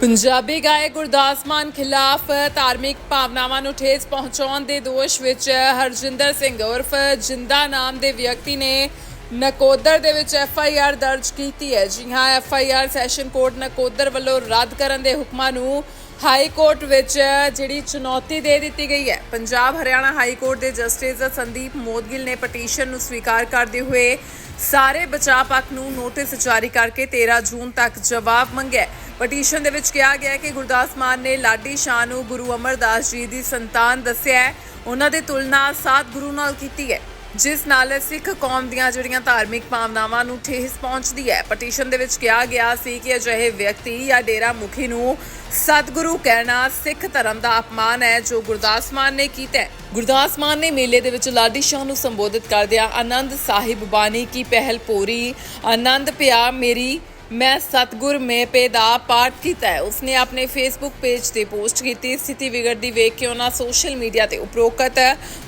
ਪੰਜਾਬੀ ਗਾਇਕ ਗੁਰਦਾਸ ਮਾਨ ਖਿਲਾਫ ਧਾਰਮਿਕ ਭਾਵਨਾਵਾਂ ਨੂੰ ਠੇਸ ਪਹੁੰਚਾਉਣ ਦੇ ਦੋਸ਼ ਵਿੱਚ ਹਰਜਿੰਦਰ ਸਿੰਘ ਉਰਫ ਜਿੰਦਾ ਨਾਮ ਦੇ ਵਿਅਕਤੀ ਨੇ ਨਕੋਦਰ ਦੇ ਵਿੱਚ ਐਫ ਆਈ ਆਰ ਦਰਜ ਕੀਤੀ ਹੈ। ਜੀ ਹਾਂ, F I R session court Nakodar ਵੱਲੋਂ ਰੱਦ ਕਰਨ ਦੇ ਹੁਕਮਾਂ ਨੂੰ ਹਾਈ ਕੋਰਟ ਵਿੱਚ ਜਿਹੜੀ ਚੁਣੌਤੀ ਦੇ ਦਿੱਤੀ ਗਈ ਹੈ। ਪੰਜਾਬ, ਹਰਿਆਣਾ ਹਾਈ ਕੋਰਟ ਦੇ ਜਸਟਿਸ ਸੰਦੀਪ ਮੋਦਗਿਲ ਨੇ ਪਟੀਸ਼ਨ ਨੂੰ ਸਵੀਕਾਰ ਕਰਦੇ ਹੋਏ ਸਾਰੇ ਬਚਾਅ ਪੱਖ ਨੂੰ ਨੋਟਿਸ ਜਾਰੀ ਕਰਕੇ 13 ਜੂਨ ਤੱਕ ਜਵਾਬ ਮੰਗਿਆ ਪਟੀਸ਼ਨ ਦੇ ਵਿੱਚ ਕਿਹਾ ਗਿਆ ਹੈ ਕਿ ਗੁਰਦਾਸ ਮਾਨ ਨੇ ਲਾਡੀ ਸ਼ਾਹ ਨੂੰ ਗੁਰੂ ਅਮਰਦਾਸ ਜੀ ਦੀ ਸੰਤਾਨ ਦੱਸਿਆ ਹੈ। ਉਹਨਾਂ ਦੀ ਤੁਲਨਾ ਸਾਤ ਗੁਰੂ ਨਾਲ ਕੀਤੀ ਹੈ, ਜਿਸ ਨਾਲ ਸਿੱਖ ਕੌਮ ਦੀਆਂ ਜਿਹੜੀਆਂ ਧਾਰਮਿਕ ਭਾਵਨਾਵਾਂ ਨੂੰ ਠੇਸ ਪਹੁੰਚਦੀ ਹੈ। ਪਟੀਸ਼ਨ ਦੇ ਵਿੱਚ ਕਿਹਾ ਗਿਆ ਸੀ ਕਿ ਅਜਿਹੇ ਵਿਅਕਤੀ ਜਾਂ ਡੇਰਾ ਮੁਖੀ ਨੂੰ ਸਤਿਗੁਰੂ ਕਹਿਣਾ ਸਿੱਖ ਧਰਮ ਦਾ ਅਪਮਾਨ ਹੈ, ਜੋ ਗੁਰਦਾਸ ਮਾਨ ਨੇ ਕੀਤਾ ਹੈ। ਗੁਰਦਾਸ ਮਾਨ ਨੇ ਮੇਲੇ ਦੇ ਵਿੱਚ ਲਾਡੀ ਸ਼ਾਹ ਨੂੰ ਸੰਬੋਧਿਤ ਕਰਦਿਆਂ ਆਨੰਦ ਸਾਹਿਬ ਬਾਣੀ ਕੀ ਪਹਿਲ ਪੂਰੀ, ਆਨੰਦ ਪਿਆ ਮੇਰੀ ਮੈਂ ਸਤਗੁਰ ਮੇਪੇ ਦਾ ਪਾਠ ਕੀਤਾ ਹੈ। ਉਸਨੇ ਆਪਣੇ ਫੇਸਬੁੱਕ ਪੇਜ ਤੇ ਪੋਸਟ ਕੀਤੀ। ਸਥਿਤੀ ਵਿਗੜਦੀ ਵੇਖ ਕੇ ਉਹਨਾਂ ਸੋਸ਼ਲ ਮੀਡੀਆ ਤੇ ਉਪਰੋਕਤ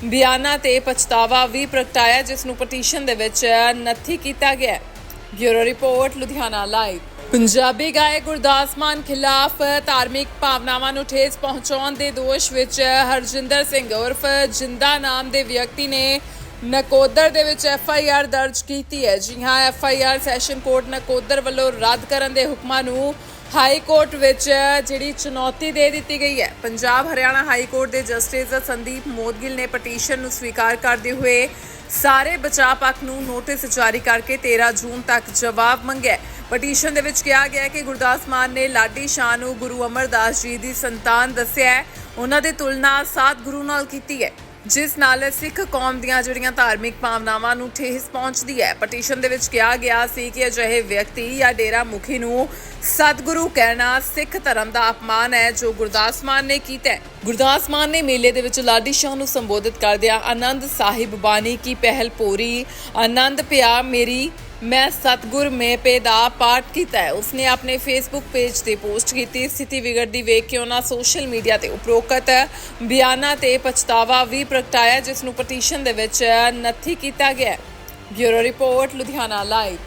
ਬਿਆਨਾਂ ਤੇ ਪਛਤਾਵਾ ਵੀ ਪ੍ਰਗਟਾਇਆ, ਜਿਸ ਨੂੰ ਪਟੀਸ਼ਨ ਦੇ ਵਿੱਚ ਨੱਥੀ ਕੀਤਾ ਗਿਆ ਹੈ। Bureau report, Ludhiana live Punjabi ਗਾਇਕ ਗੁਰਦਾਸ ਮਾਨ ਖਿਲਾਫ ਧਾਰਮਿਕ ਭਾਵਨਾਵਾਂ ਨੂੰ ਠੇਸ ਪਹੁੰਚਾਉਣ ਦੇ ਦੋਸ਼ ਵਿੱਚ ਹਰਜਿੰਦਰ ਸਿੰਘ ਉਰਫ ਜਿੰਦਾ ਨਾਮ ਦੇ ਵਿਅਕਤੀ ਨੇ ਨਕੋਦਰ ਦੇ ਵਿੱਚ ਐਫ ਆਈ ਆਰ ਦਰਜ ਕੀਤੀ ਹੈ। ਜੀ ਹਾਂ, F I R session court Nakodar ਵੱਲੋਂ ਰੱਦ ਕਰਨ ਦੇ ਹੁਕਮਾਂ ਨੂੰ ਹਾਈ ਕੋਰਟ ਵਿੱਚ ਜਿਹੜੀ ਚੁਣੌਤੀ ਦੇ ਦਿੱਤੀ ਗਈ ਹੈ। ਪੰਜਾਬ, ਹਰਿਆਣਾ ਹਾਈ ਕੋਰਟ ਦੇ ਜਸਟਿਸ ਸੰਦੀਪ ਮੋਦਗਿਲ ਨੇ ਪਟੀਸ਼ਨ ਨੂੰ ਸਵੀਕਾਰ ਕਰਦੇ ਹੋਏ ਸਾਰੇ ਬਚਾਅ ਪੱਖ ਨੂੰ ਨੋਟਿਸ ਜਾਰੀ ਕਰਕੇ 13 ਜੂਨ ਤੱਕ ਜਵਾਬ ਮੰਗਿਆ ਪਟੀਸ਼ਨ ਦੇ ਵਿੱਚ ਕਿਹਾ ਗਿਆ ਕਿ ਗੁਰਦਾਸ ਮਾਨ ਨੇ ਲਾਡੀ ਸ਼ਾਹ ਨੂੰ ਗੁਰੂ ਅਮਰਦਾਸ ਜੀ ਦੀ ਸੰਤਾਨ ਦੱਸਿਆ ਉਹਨਾਂ ਦੀ ਤੁਲਨਾ ਸਾਤ ਗੁਰੂ ਨਾਲ ਕੀਤੀ ਹੈ। ਜਿਸ ਨਾਲ ਸਿੱਖ ਕੌਮ ਦੀਆਂ ਜਿਹੜੀਆਂ ਧਾਰਮਿਕ ਭਾਵਨਾਵਾਂ ਨੂੰ ਠੇਸ ਪਹੁੰਚਦੀ ਹੈ। ਪਟੀਸ਼ਨ ਦੇ ਵਿੱਚ ਕਿਹਾ ਗਿਆ ਸੀ ਕਿ ਅਜਿਹੇ ਵਿਅਕਤੀ ਜਾਂ ਡੇਰਾ ਮੁਖੀ ਨੂੰ ਸਤਿਗੁਰੂ ਕਹਿਣਾ ਸਿੱਖ ਧਰਮ ਦਾ ਅਪਮਾਨ ਹੈ, ਜੋ ਗੁਰਦਾਸ ਮਾਨ ਨੇ ਕੀਤਾ ਹੈ। ਗੁਰਦਾਸ ਮਾਨ ਨੇ ਮੇਲੇ ਦੇ ਵਿੱਚ ਲਾਡੀ ਸ਼ਾਹ ਨੂੰ ਸੰਬੋਧਿਤ ਕਰਦਿਆਂ ਆਨੰਦ ਸਾਹਿਬ ਬਾਣੀ ਕੀ ਪਹਿਲ ਪੋਰੀ, ਆਨੰਦ ਪਿਆ ਮੇਰੀ ਮੈਂ ਸਤਗੁਰ ਮੇਪੇ ਦਾ ਪਾਠ ਕੀਤਾ ਹੈ। ਉਸਨੇ ਆਪਣੇ ਫੇਸਬੁੱਕ ਪੇਜ ਤੇ ਪੋਸਟ ਕੀਤੀ। ਸਥਿਤੀ ਵਿਗੜਦੀ ਵੇਖ ਕੇ ਉਹਨਾਂ ਸੋਸ਼ਲ ਮੀਡੀਆ ਤੇ ਉਪਰੋਕਤ ਬਿਆਨਾਂ ਤੇ ਪਛਤਾਵਾ ਵੀ ਪ੍ਰਗਟਾਇਆ, ਜਿਸ ਨੂੰ ਪਟੀਸ਼ਨ ਦੇ ਵਿੱਚ ਨੱਥੀ ਕੀਤਾ ਗਿਆ ਬਿਊਰੋ ਰਿਪੋਰਟ, ਲੁਧਿਆਣਾ ਲਾਈਵ